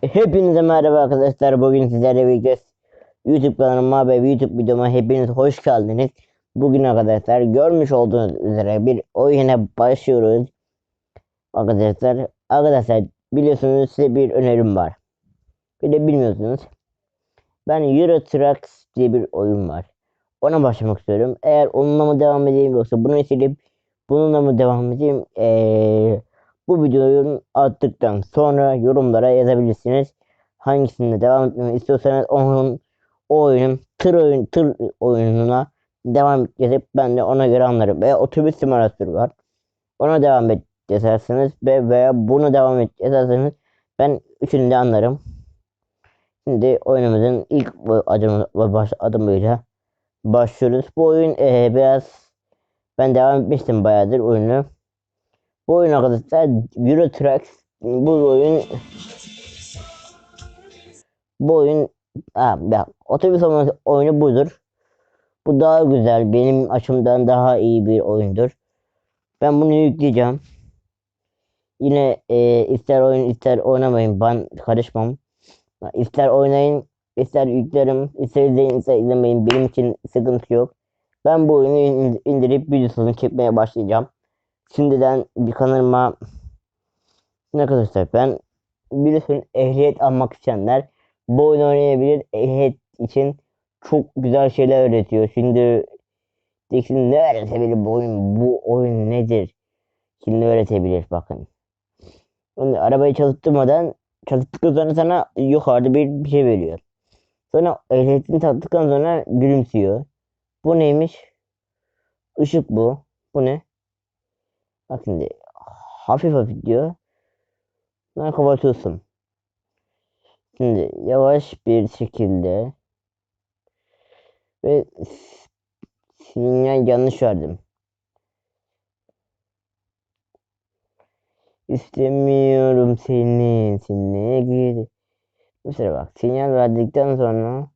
Hepinize merhaba arkadaşlar. Bugün sizlerle birlikte YouTube kanalıma ve YouTube videoma hepiniz hoş geldiniz. Bugün arkadaşlar görmüş olduğunuz üzere bir oyuna başlıyoruz. Arkadaşlar, arkadaşlar biliyorsunuz size bir önerim var. Bir de bilmiyorsunuz. Ben Euro Trucks diye bir oyun var. Ona başlamak istiyorum. Eğer onunla mı devam edeyim yoksa bunu silip bununla mı devam edeyim? Eee bu videoyu attıktan sonra yorumlara yazabilirsiniz. Hangisinde devam etmemi istiyorsanız onun o oyunun tır oyun tır oyununa devam edip ben de ona göre anlarım. Veya otobüs simülatörü var. Ona devam et yazarsanız ve veya bunu devam et yazarsanız ben üçünü de anlarım. Şimdi oyunumuzun ilk adım, baş, adımıyla başlıyoruz. Bu oyun eee, biraz ben devam etmiştim bayağıdır oyunu. Bu oyun arkadaşlar Euro Trucks bu oyun bu oyun ha, ya, otobüs oyunu- budur. Bu daha güzel. Benim açımdan daha iyi bir oyundur. Ben bunu yükleyeceğim. Yine e, ister oyun ister oynamayın. Ben karışmam. İster oynayın, ister yüklerim, ister izleyin, ister izlemeyin. Benim için sıkıntı yok. Ben bu oyunu in- indirip videosunu çekmeye başlayacağım. Şimdiden bir kanalıma ne arkadaşlar ben biliyorsun ehliyet almak isteyenler bu oyunu oynayabilir. Ehliyet için çok güzel şeyler öğretiyor. Şimdi diyeceksin ne öğretebilir bu oyun? Bu oyun nedir? Şimdi öğretebilir bakın. Şimdi arabayı çalıştırmadan çalıştıktan sonra sana yukarıda bir, bir şey veriyor. Sonra ehliyetini taktıktan sonra gülümsüyor. Bu neymiş? Işık bu. Bu ne? Bak şimdi hafif hafif diyor. Sonra kapatıyorsun. Şimdi yavaş bir şekilde ve sinyal yanlış verdim. İstemiyorum seni, seni gir. Mesela bak sinyal verdikten sonra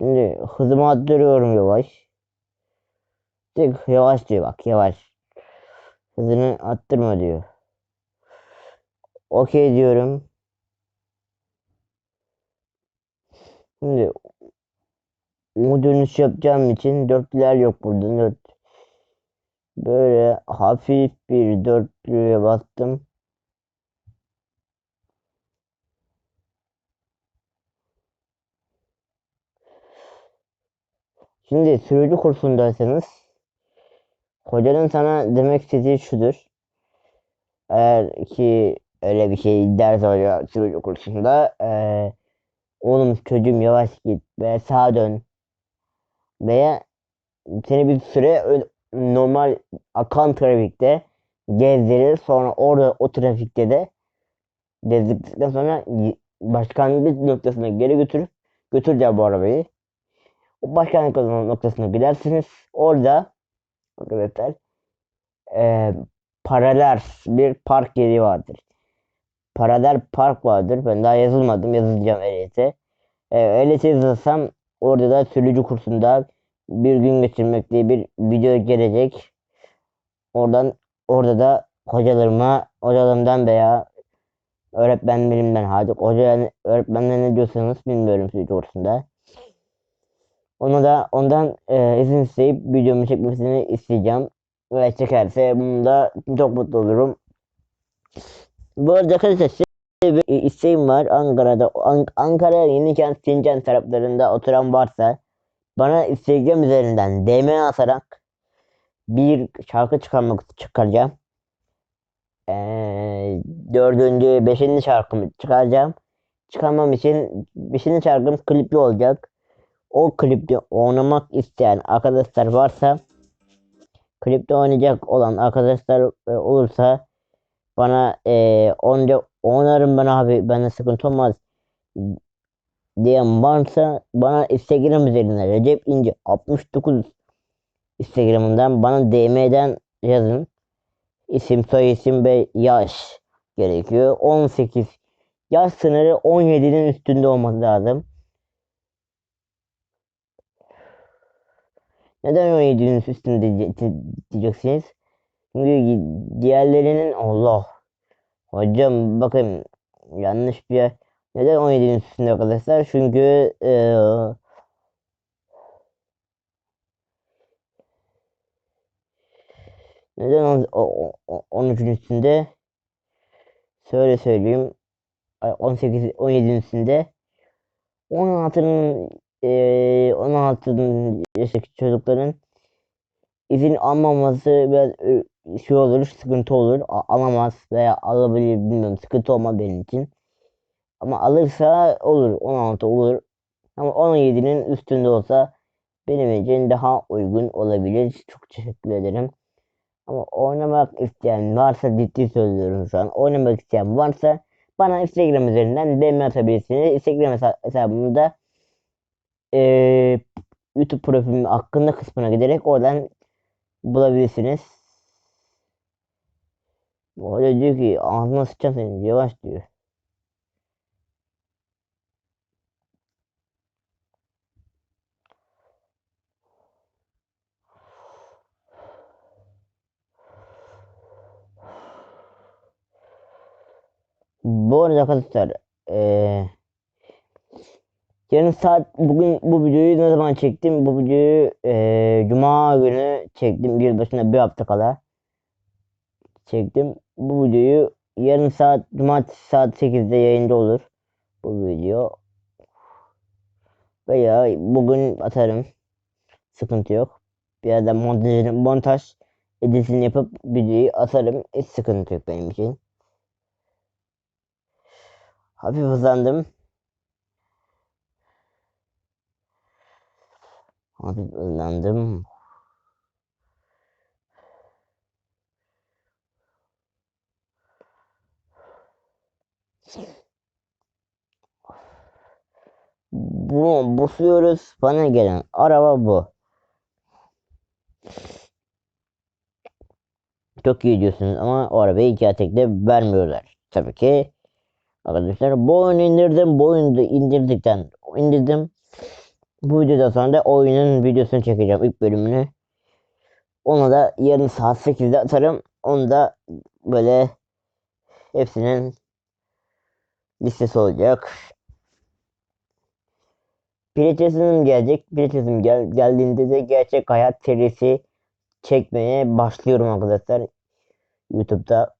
şimdi hızımı arttırıyorum yavaş. Tık yavaş diyor bak yavaş. Hızını arttırma diyor. Okey diyorum. Şimdi o dönüş yapacağım için dörtlüler yok burada. Dört. Böyle hafif bir dörtlüye bastım. Şimdi sürücü kursundaysanız hocanın sana demek istediği şudur. Eğer ki öyle bir şey ders oluyor sürücü kursunda eee oğlum çocuğum yavaş git veya sağa dön veya seni bir süre normal akan trafikte gezdirir sonra orada o trafikte de gezdikten sonra başkanlık noktasına geri götürüp götüreceğim bu arabayı. O başkanlık noktasına gidersiniz. Orada arkadaşlar eee paralel bir park yeri vardır. Paralel park vardır. Ben daha yazılmadım. Yazılacağım ehliyete. Ee, ehliyete yazılsam orada da sürücü kursunda bir gün geçirmek diye bir video gelecek. Oradan orada da hocalarıma, hocalarımdan veya öğretmenlerimden artık hoca öğretmenler ne diyorsanız bilmiyorum sürücü kursunda. Ona da ondan e, izin isteyip videomu çekmesini isteyeceğim. Ve çekerse bunu da çok mutlu olurum. Bu arada arkadaşlar bir isteğim var. Ankara'da An- Ankara Yenikent Sincan taraflarında oturan varsa bana Instagram üzerinden DM atarak bir şarkı çıkarmak çıkaracağım. Ee, dördüncü, beşinci şarkımı çıkaracağım. Çıkarmam için beşinci şarkım klipli olacak. O klipte oynamak isteyen arkadaşlar varsa klipte oynayacak olan arkadaşlar e, olursa bana e, onca oynarım ben abi bana sıkıntı olmaz diyen varsa bana Instagram üzerinden Recep İnce 69 Instagram'ından bana DM'den yazın. İsim, soy isim ve yaş gerekiyor. 18 yaş sınırı 17'nin üstünde olması lazım. Neden 17'nin üstünde diye- diyeceksiniz? Çünkü diğerlerinin Allah. Hocam bakın yanlış bir yer. Neden 17'nin üstünde arkadaşlar? Çünkü eee neden on- o- o- 13'ün üstünde? Şöyle söyleyeyim. Ay, 18 17'nin üstünde. 16'nın eee 16'nın yaşındaki çocukların izin almaması biraz ö, şey olur, sıkıntı olur. Alamaz veya alabilir bilmiyorum. Sıkıntı olmaz benim için. Ama alırsa olur. 16 olur. Ama 17'nin üstünde olsa benim için daha uygun olabilir. Çok teşekkür ederim. Ama oynamak isteyen varsa ciddi söylüyorum şu an. Oynamak isteyen varsa bana Instagram üzerinden DM atabilirsiniz. Instagram hesa- hesabımda eee YouTube profilim hakkında kısmına giderek oradan bulabilirsiniz. Hoca diyor ki ağzına sıçacağım senin yavaş diyor. Bu arada arkadaşlar eee yarın saat bugün bu videoyu ne zaman çektim? Bu videoyu eee Cuma günü çektim. Yılbaşına bir hafta kala çektim. Bu videoyu yarın saat Cumartesi saat 8'de yayında olur. Bu video. Veya bugün atarım. Sıkıntı yok. Bir yerden montajını, montaj editini yapıp videoyu atarım. Hiç sıkıntı yok benim için. Hafif hızlandım. Hafif hızlandım. Bunu basıyoruz. Bana gelen araba bu. Çok iyi diyorsunuz ama o arabayı iki tekte vermiyorlar. Tabii ki arkadaşlar bu indirdim. Bu oyunu indirdikten indirdim. Bu videodan sonra da oyunun videosunu çekeceğim ilk bölümünü. Onu da yarın saat 8'de atarım. Onu da böyle hepsinin listesi olacak. Platinum gelecek. Platinum gel geldiğinde de gerçek hayat serisi çekmeye başlıyorum arkadaşlar. YouTube'da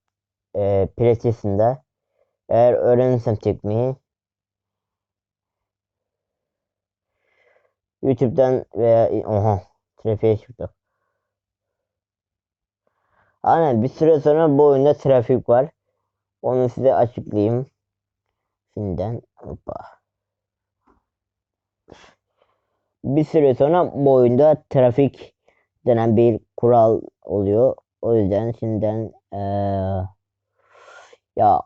e, Platinum'da eğer öğrenirsem çekmeyi YouTube'dan veya oha trafiğe çıktık. Aynen bir süre sonra bu oyunda trafik var. Onu size açıklayayım. Şimdiden hoppa. Bir süre sonra bu oyunda trafik denen bir kural oluyor. O yüzden şimdiden eee ya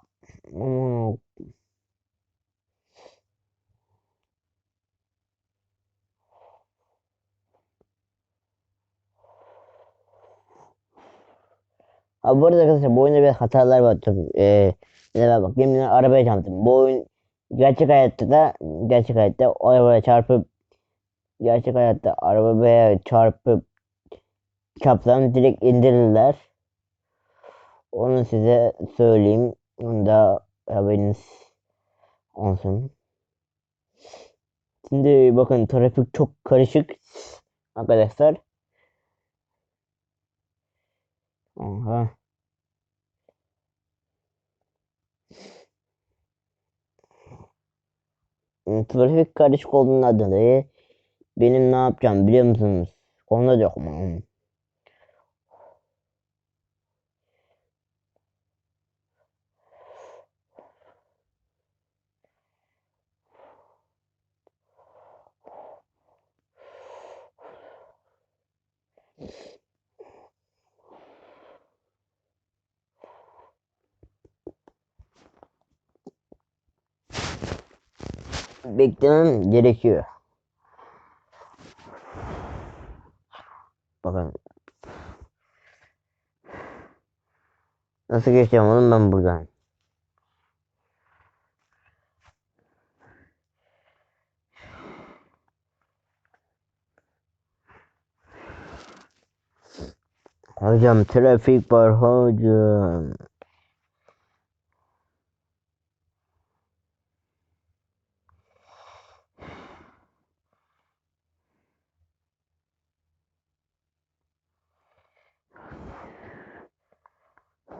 Ha bu arada arkadaşlar bu oyunda bir hatalar var. Ee, mesela bak yemin arabaya çarptım. Bu oyun gerçek hayatta da gerçek hayatta arabaya çarpıp gerçek hayatta arabaya çarpıp çarpsam direkt indirirler. Onu size söyleyeyim. Onu da haberiniz olsun. Şimdi bakın trafik çok karışık arkadaşlar. Aha. Trafik karışık olduğundan dolayı benim ne yapacağım biliyor musunuz? Konuda yok mu? Beklemem gerekiyor. Bakın. Nasıl geçeceğim oğlum ben buradan? Hocam trafik var hocam.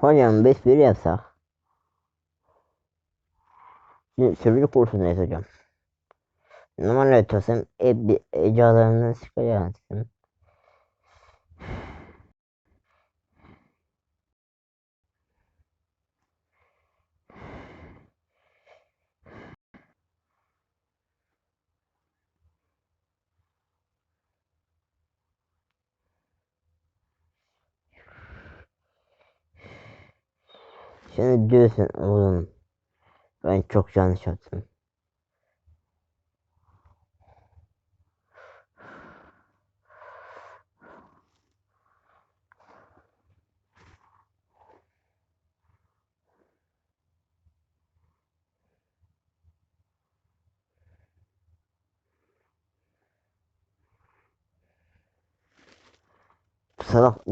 Hocam biz bir yapsak. Şimdi sürücü kursundayız hocam. Normal ötesem e, ecalarından çıkacaksın. Şimdi diyorsun oğlum ben çok yanlış yaptım. Salak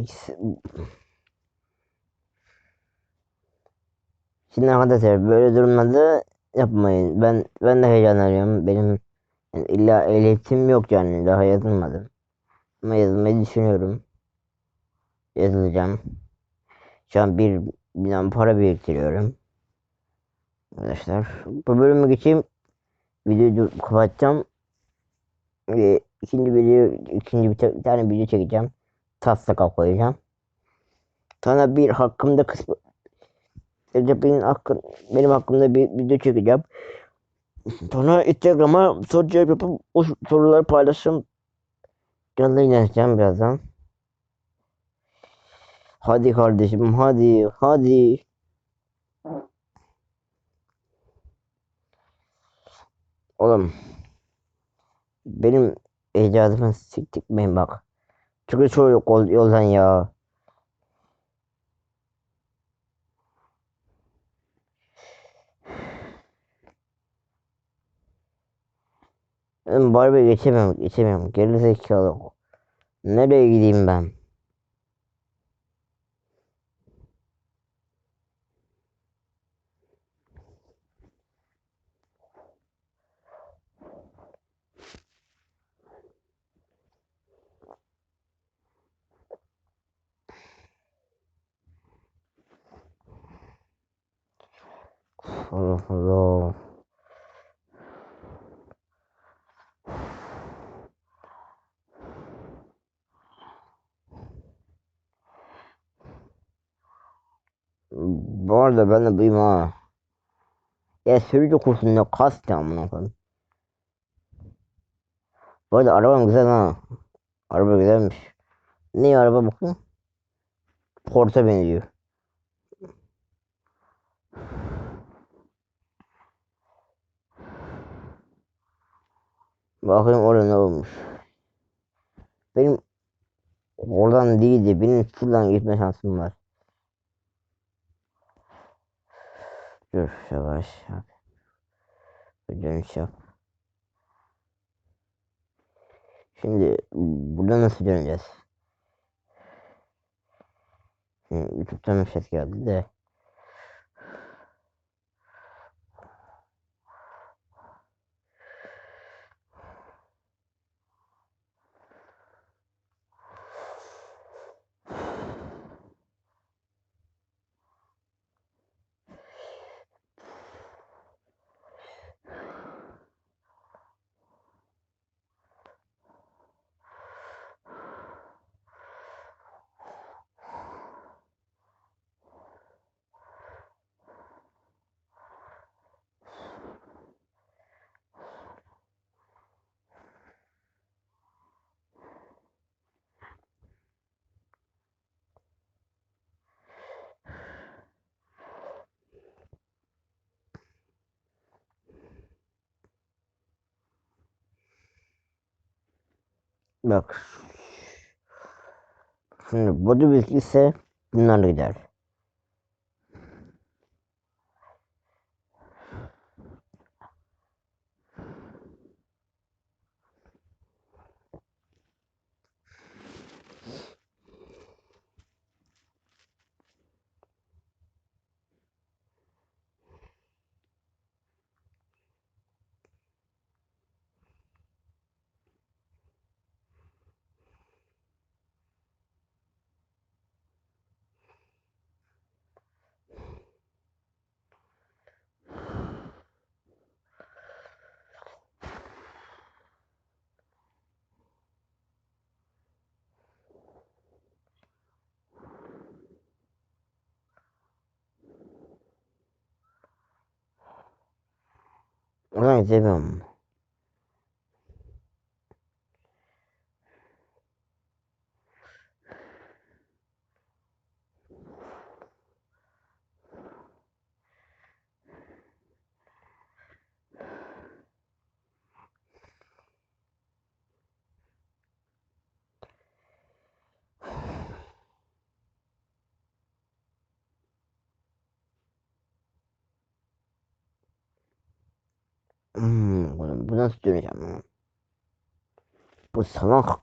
Şimdi arkadaşlar böyle durumlarda yapmayın. Ben ben de heyecanlanıyorum. Benim yani illa ehliyetim yok yani daha yazılmadım. Ama yazılmayı düşünüyorum. Yazılacağım. Şu an bir binden para biriktiriyorum. Arkadaşlar bu bölümü geçeyim. Videoyu kapatacağım. Ee, ikinci video ikinci bir, bir tane video çekeceğim. Taslaka koyacağım. Sonra bir hakkımda kısmı Recep benim, hakkım, benim hakkımda bir video çekeceğim. Sonra Instagram'a soru cevap yapıp o soruları paylaşım. Canlı inanacağım birazdan. Hadi kardeşim hadi hadi. Oğlum. Benim icadımı siktikmeyin bak. Çünkü çoğu yoldan ya. Ben Barbie geçemem, geçemem. Geri zekalı. Nereye gideyim ben? Allah Allah. Arada ben de ha. Ya sürücü kursunda kastı amına koyayım. Bu arada arabam güzel ha. Araba güzelmiş. Ne araba bakın? Porta benziyor. Bakayım orada ne olmuş. Benim oradan değildi. Benim şuradan gitme şansım var. Dur yavaş yap. Bir yap. Şimdi burada nasıl döneceğiz? Şimdi YouTube'dan bir ses geldi de. Bak. Şimdi body ise bunlar gider. 看这个 Hmm, oğlum bu nasıl döneceğim lan? Bu salak.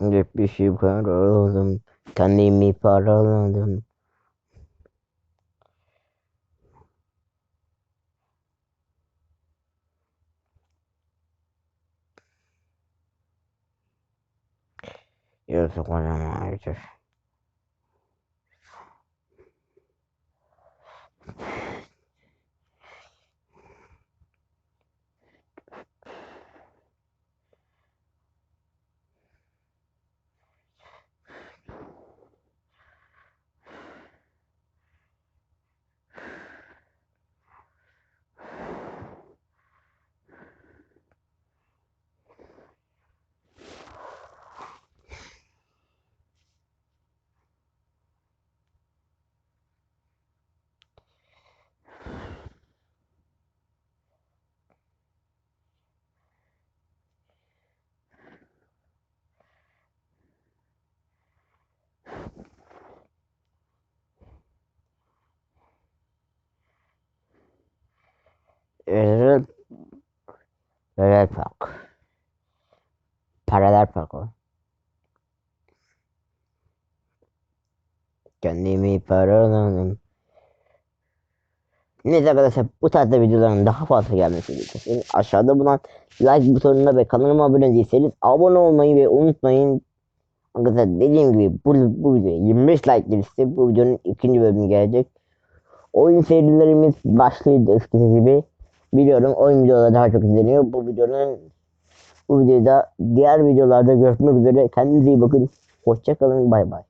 Hep bir şey paraladım. Kendimi paraladım. Yoksa kocaman ayıcır. Özel Özel park. Paralel park o. Kendimi paraladım. Neyse arkadaşlar bu tarzda videoların daha fazla gelmesini istiyorsanız aşağıda bulunan like butonuna ve kanalıma abone değilseniz abone olmayı ve unutmayın. Arkadaşlar dediğim gibi bu, bu video 25 like gelirse bu videonun ikinci bölümü gelecek. Oyun serilerimiz başlıyor eskisi gibi. Biliyorum oyun videoları daha çok izleniyor. Bu videonun bu videoda diğer videolarda görüşmek üzere. Kendinize iyi bakın. Hoşçakalın. Bay bay.